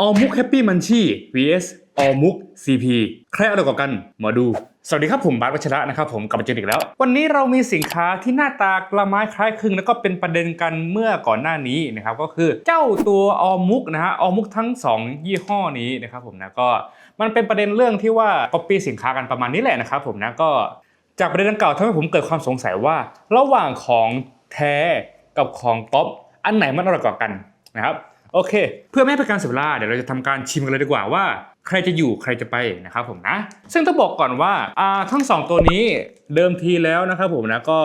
ออมุกแฮปปี้มันชี่ vs ออมุก CP ใครอร่อยกว่ากัน มาดู สวัสดีครับผมบาสวัชระนะครับผมกลับมาเจออีกแล้ว วันนี้เรามีสินค้าที่หน้าตากละไม้คล้ายคลึงแล้วก็เป็นประเด็นกันเมื่อก่อนหน้านี้นะครับก็คือเจ้าตัวออมุกนะฮะออมุกทั้ง 2 ยี่ห้อนี้นะครับผมนะก็มันเป็นประเด็นเรื่องที่ว่าก๊อปปี้สินค้ากันประมาณนี้แหละนะครับผมนะก็จากประเด็นดังกล่าวทำให้ผมเกิดความสงสัยว่า ระหว่างของแท้กับของป๊อปอันไหนมันอร่อยกว่ากันนะครับ โอเค เพื่อไม่ให้เป็นการเสียเวลาเดี๋ยวเราจะทำการชิมกันเลยดีกว่าว่า ใครจะอยู่ใครจะไปนะครับผมนะ ซึ่งต้องบอกก่อนว่าอ่าทั้งสองตัวนี้เดิมทีแล้วนะครับผมนะก็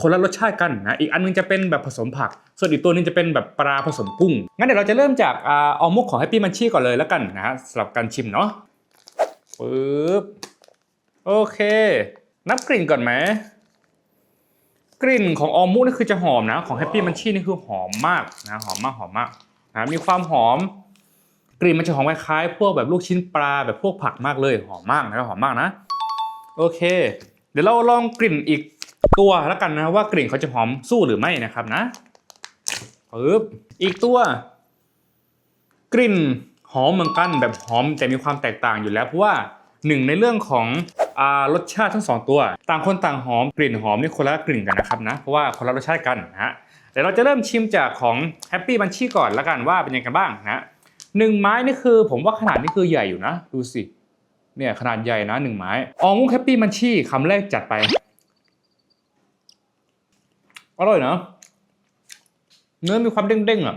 คนละรสชาติกันนะอีกอันนึงจะเป็นแบบผสมผัก ส่วนอีกตัวนึงจะเป็นแบบปลาผสมกุ้ง งั้นเดี๋ยวเราจะเริ่มจากอ่าเอามุกของ Happy Munchie ก่อนเลยแล้วกันนะฮะสำหรับการชิมเนาะปึ๊บโอเค นับกลิ่นก่อนไหมกลิ่นของออมูนี่คือจะหอมนะ ของแฮปปี้มันชี่นี่คือหอมมากนะหอมมากหอมมาก นะมีความหอม กลิ่นมันจะหอมคล้ายๆพวกแบบลูกชิ้นปลาแบบพวกผักมากเลยหอมมากนะครับหอมมากนะโอเค เดี๋ยวเราลองกลิ่นอีกตัวแล้วกันนะว่ากลิ่นเขาจะหอมสู้หรือไม่นะครับนะปึ๊บอีกตัว กลิ่นหอมเหมือนกันแบบหอมแต่มีความแตกต่างอยู่แล้วเพราะว่าหนึ่งในเรื่องของ รสชาติทั้งสองตัว ต่างคนต่างหอมกลิ่นหอมนี่คนละกลิ่นกันนะครับนะเพราะว่าคนละรสชาติกันนะฮะเดี๋ยวเราจะเริ่มชิมจากของแฮปปี้บันชี่ก่อนแล้วกันว่าเป็นยังไงกันบ้างนะหนึ่งไม้นี่คือผมว่าขนาดนี่คือใหญ่อยู่นะ ดูสิเนี่ยขนาดใหญ่นะหนึ่งไม้ออมุกแฮปปี้บันชี่คำแรกจัดไปอร่อยนะเนื้อมีความเด้งๆอะ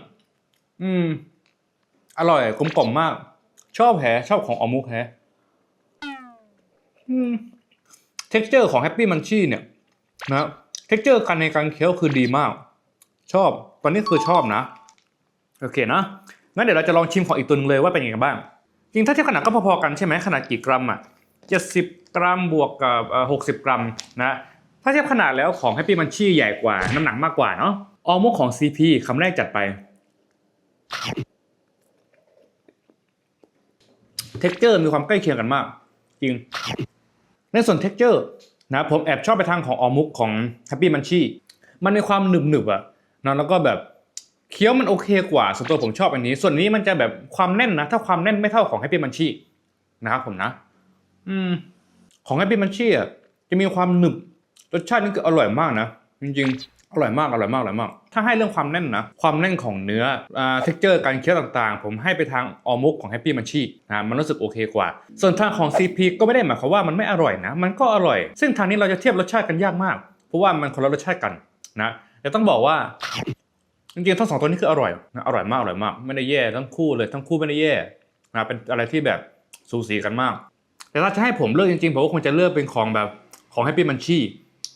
อืม อร่อยกลมกล่อมมาก ชอบแฮชอบของออมุกแฮ เท็กเจอร์ของแฮปปี้มันชี่เนี่ยนะเท็กเจอร์การในการเคี้ยวคือดีมาก ชอบ ตอนนี้คือชอบนะ โอเคนะ งั้นเดี๋ยวเราจะลองชิมของอีกตัวนึงเลยว่าเป็นยังไงบ้าง จริงถ้าเทียบขนาดก็พอๆกันใช่ไหมขนาดกี่กรัมอะ70กรัมบวกกับเอ่อ60กรัมนะถ้าเทียบขนาดแล้วของแฮปปี้มันชี่ใหญ่กว่า น้ำหนักมากกว่าเนาะออมุกของ CP คำแรกจัดไปเท็กเจอร์มีความใกล้เคียงกันมาก จริง ในส่วนเท็กเจอร์นะผมแอบชอบไปทางของออมุกของ Happy m u n c h i มันมีความหนึบหนึบๆอะนะแล้วก็แบบเคี้ยวมันโอเคกว่าส่วนตัวผมชอบอันนี้ ส่วนนี้มันจะแบบความแน่นนะ ถ้าความแน่นไม่เท่าของ Happy m u n c h i นะครับผมนะ อืม ของ Happy m u n c h i อะจะมีความหนึบรสชาตินี่คืออร่อยมากนะ จริงๆ อร่อยมากอร่อยมากอร่อยมาก ถ้าให้เรื่องความแน่นนะ ความแน่นของเนื้ออ่าเท็กเจอร์การเคี้ยวต่างๆ ผมให้ไปทางออมุกของ Happy m u n c h i นะมันรู้สึกโอเคกว่า ส่วนทางของ CP ก็ไม่ได้หมายความว่ามันไม่อร่อยนะ มันก็อร่อย ซึ่งทางนี้เราจะเทียบรสชาติกันยากมาก เพราะว่ามันคนละรสชาติกันนะแต่ต้องบอกว่าจริงๆทั้งสองตัวนี้คืออร่อยนะอร่อยมากอร่อยมากไม่ได้แย่ทั้งคู่เลยทั้งคู่ไม่ได้แย่นะเป็นอะไรที่แบบสูสีกันมาก แต่ถ้าจะให้ผมเลือกจริงๆผมก็คงจะเลือกเป็นของแบบของ Happy m u n c h i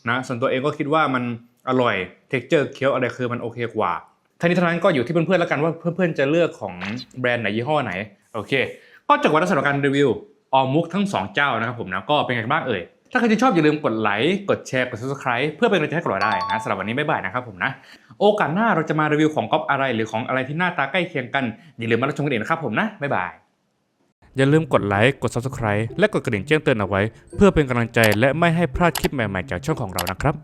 นะส่วนตัวเองก็คิดว่ามัน อร่อยเท็กเจอร์เคี้ยวอะไรคือมันโอเคกว่าทั้งนี้ทั้งนั้นก็อยู่ที่เพื่อนๆแล้วกันว่าเพื่อนๆจะเลือกของแบรนด์ไหนยี่ห้อไหนโอเค ก็จบวันแล้วสำหรับการรีวิวออมุกทั้งสองเจ้านะครับผมนะก็เป็นไงบ้างเอ่ยถ้าใครที่ชอบอย่าลืมกดไลค์กดแชร์กด subscribe เพื่อเป็นกำลังใจให้กับเราได้นะสำหรับวันนี้บ๊ายบายนะครับผมนะโอกาสหน้าเราจะมารีวิวของก๊อปอะไรหรือของอะไรที่หน้าตาใกล้เคียงกันอย่าลืมมารับชมกันเองนะครับผมนะบ๊ายบายอย่าลืมกดไลค์กด subscribe และกดกระดิ่งแจ้งเตือนเอาไว้ เพื่อเป็นกำลังใจและไม่ให้พลาดคลิปใหม่ๆจากช่องของเรานะครับ